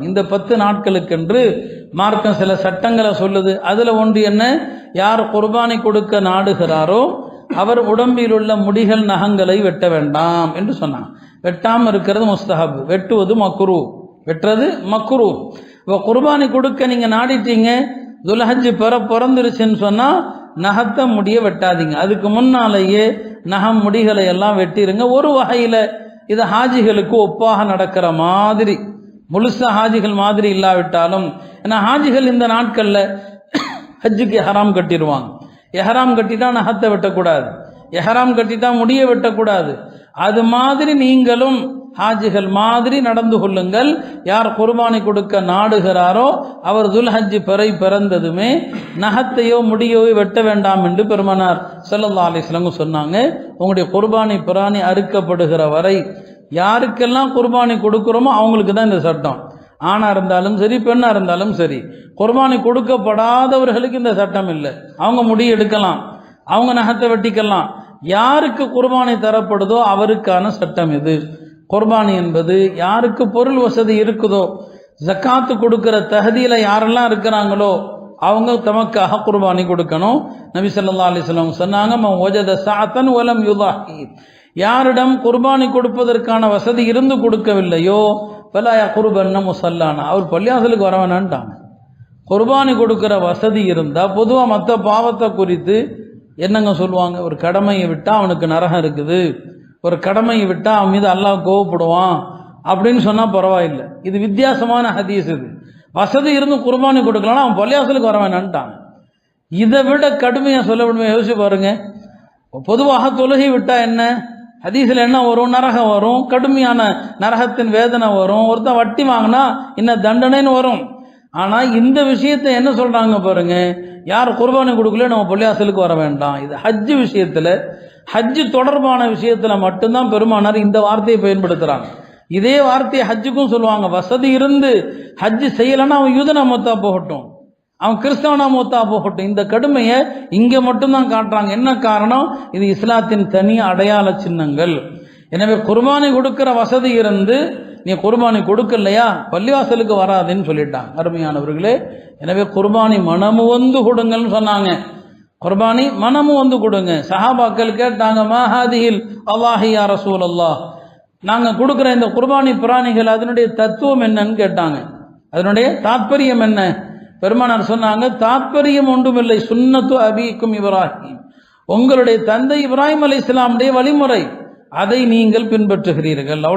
இந்த பத்து நாட்களுக்கென்று மார்க்கம் சில சட்டங்களை சொல்லுது. அதுல ஒன்று என்ன? யார் குர்பானி கொடுக்க நாடுகிறாரோ அவர் உடம்பில் உள்ள முடிகள் நகங்களை வெட்ட வேண்டாம் என்று சொன்னாங்க. வெட்டாமல் இருக்கிறது முஸ்தஹப். வெட்டுவது மக்குரு வெட்டுறது மக்குரு இப்போ குர்பானி கொடுக்க நீங்க நாடிட்டீங்க துலஹஞ்சு பெற பிறந்துருச்சுன்னு சொன்னா நகத்தை முடிய வெட்டாதீங்க. அதுக்கு முன்னாலேயே நகம் முடிகளை எல்லாம் வெட்டிடுங்க ஒரு வகையில இது ஹாஜிகளுக்கு ஒப்பாக நடக்கிற மாதிரி முழுசா ஹாஜிகள் மாதிரி இல்லாவிட்டாலும் ஏன்னா ஹாஜிகள் இந்த நாட்களில் ஹஜ்ஜுக்கு எஹராம் கட்டிடுவாங்க. எஹராம் கட்டிட்டா நகத்தை வெட்டக்கூடாது. எஹராம் கட்டிட்டா முடிய வெட்டக்கூடாது. அது மாதிரி நீங்களும் ஹாஜிகள் மாதிரி நடந்து கொள்ளுங்கள். யார் குர்பானி கொடுக்க நாடுகிறாரோ அவர் துல்ஹஜ் பிறை பிறந்ததுமே நகத்தையோ முடியோ வெட்ட வேண்டாம் என்று பெருமனார் செல்லல்லா அலைஹி சொன்னாங்க. உங்களுடைய குர்பானி பிராணி அறுக்கப்படுகிற வரை யாருக்கெல்லாம் குர்பானி கொடுக்குறோமோ அவங்களுக்கு தான் இந்த சட்டம். ஆணாக இருந்தாலும் சரி பெண்ணாக இருந்தாலும் சரி. குர்பானி கொடுக்கப்படாதவர்களுக்கு இந்த சட்டம் இல்லை. அவங்க முடி எடுக்கலாம். அவங்க நகத்தை வெட்டிக்கலாம். யாருக்கு குர்பானி தரப்படுதோ அவருக்கான சட்டம் இது. குர்பானி என்பது யாருக்கு பொருள் வசதி இருக்குதோ ஜக்காத்து கொடுக்கிற தகுதியில் யாரெல்லாம் இருக்கிறாங்களோ அவங்க தமக்காக குர்பானி கொடுக்கணும். நபி சொல்லா அலிஸ்லாம் சொன்னாங்க "மன் சாத்தன் வலம் யுதாஹி யாரிடம் குர்பானி கொடுப்பதற்கான வசதி இருந்து கொடுக்கவில்லையோ பலாயா குருபன்ன முசல்லானா. அவர் பள்ளியாசலுக்கு வர வேணான்ட்டாங்க. குர்பானி கொடுக்குற வசதி இருந்தால் பொதுவாக மற்ற பாவத்தை குறித்து என்னங்க சொல்லுவாங்க? ஒரு கடமையை விட்டால் அவனுக்கு நரகம் இருக்குது. ஒரு கடமையை விட்டால் அவன் மீது அல்லாஹ் கோவப்படுவான் அப்படின்னு சொன்னால் பரவாயில்லை. இது வித்தியாசமான ஹதீஸ் இது. வசதி இருந்து குர்பானி கொடுக்கலாம் அவன் பள்ளியாசலுக்கு வர வேணான்ட்டாங்க இதை விட கடுமையாக சொல்ல விடுமே யோசிச்சு பாருங்க. பொதுவாக தொழுகை விட்டால் என்ன? ஹதீஸில் என்ன வரும்? நரகம் வரும். கடுமையான நரகத்தின் வேதனை வரும். ஒருத்தன் வட்டி வாங்கினா என்ன தண்டனைன்னு வரும். ஆனால் இந்த விஷயத்தை என்ன சொல்கிறாங்க பாருங்க? யார் குர்பானி கொடுக்கல நம்ம பள்ளியாசலுக்கு வர வேண்டாம். இது ஹஜ்ஜு விஷயத்தில் ஹஜ்ஜு தொடர்பான விஷயத்தில் மட்டும்தான் பெருமானார் இந்த வார்த்தையை பயன்படுத்துகிறாங்க இதே வார்த்தையை ஹஜ்ஜுக்கும் சொல்லுவாங்க. வசதி இருந்து ஹஜ்ஜு செய்யலைன்னா அவன் யூதனா மொத்தா போகட்டும். அவன் கிறிஸ்தவனா மூத்தா போகட்டும். இந்த கடுமையை இங்கே மட்டும்தான் காட்டுறாங்க. என்ன காரணம்? இது இஸ்லாத்தின் தனி அடையாள சின்னங்கள். எனவே குர்பானி கொடுக்கிற வசதி இருந்து நீ குர்பானை கொடுக்கலையா? பள்ளிவாசலுக்கு வராதுன்னு சொல்லிட்டாங்க. அருமையானவர்களே எனவே குர்பானி மனமு வந்து கொடுங்கன்னு சொன்னாங்க. குர்பானி மனமு வந்து கொடுங்க. சஹாபாக்கள் கேட்டாங்க மகாதியில் அல்லாஹியா ரசூல் அல்லாஹ் நாங்கள் கொடுக்குற இந்த குர்பானி பிராணிகள் அதனுடைய தத்துவம் என்னன்னு கேட்டாங்க. அதனுடைய தாற்பயம் என்ன? பெருமானார் சொன்னாங்க தாற்பயம் ஒன்றுமில்லை சுன்னத்து அபிக்கும் இப்ராஹிம். உங்களுடைய தந்தை இப்ராஹிம் அலி இஸ்லாமுடைய வழிமுறை. அதை நீங்கள் பின்பற்றுகிறீர்கள். அவ்வளோ